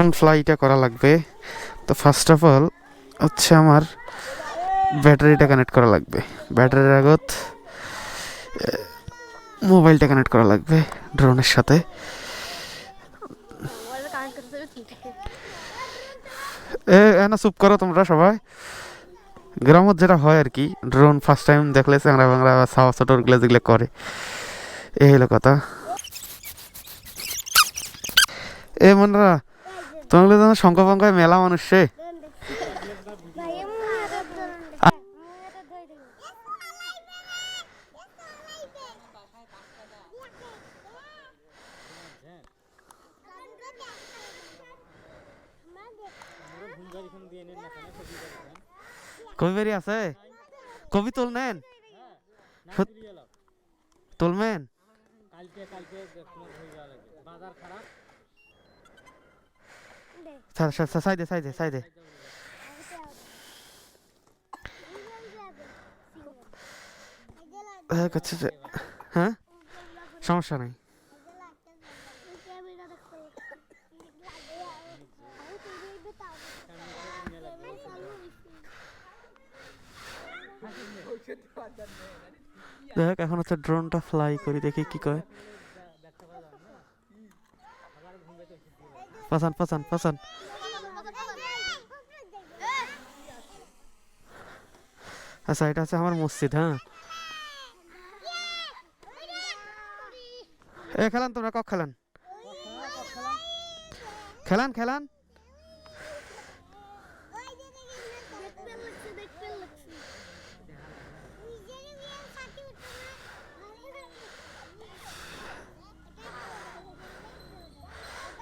Drone ফ্লাইটা করা লাগবে। তো ফার্স্ট অফ অল হচ্ছে আমার ব্যাটারিটা কানেক্ট করা লাগবে। ব্যাটারির আগত মোবাইলটা কানেক্ট করা লাগবে ড্রোনের সাথে। এ না, চুপ করো তোমরা সবাই। গ্রামত যেটা হয় আর কি ড্রোন ফার্স্ট টাইম দেখলে চ্যাংরা বাংলা বা সাওয়া ছোটোগুলো যেগুলো করে। এই হলো কথা। এ, মনরা তোমাগুলো যেন শঙ্খ পঙ্কায় মেলা মানুষ সে? কবি বেরি আছে? কবি তোল নেন তুলবেন? কালকে কালকে বাজার খারাপ? সাইডে সাইডে সাইডে হ্যাঁ সমস্যা নাই দেখ এখন হচ্ছে ড্রোনটা ফ্লাই করি, দেখি কি কয়। পাসান পাসান পাসান আচ্ছা এটা আছে আমার মসজিদ হ্যাঁ। এ, খেলান তোমরা, কক খেলান? খেলান খেলান।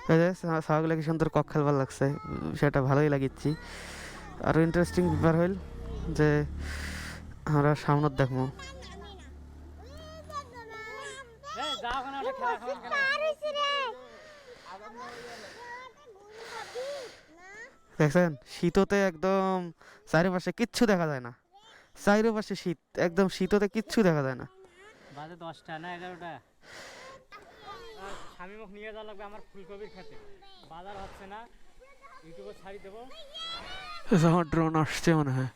যে কি সুন্দর কক খেলবার লাগছে। সেটা ভালোই লাগিচ্ছি। আরও ইন্টারেস্টিং ব্যাপার হইল যে আমরা সামনত দেখব। দেখছেন? শীততে একদম চারিপাশে কিচ্ছু দেখা যায় না। চারিপাশে শীত একদম শীততে কিচ্ছু দেখা যায় না। বাজে দশটা না এগারোটা? স্বামী মুখ নিয়ে যাওয়া লাগবে আমার ফুলকপির খেতে। বাজার হচ্ছে না। ইউটিউবে ছাড়ি দেবো। ড্রোন আসছে মনে হয়।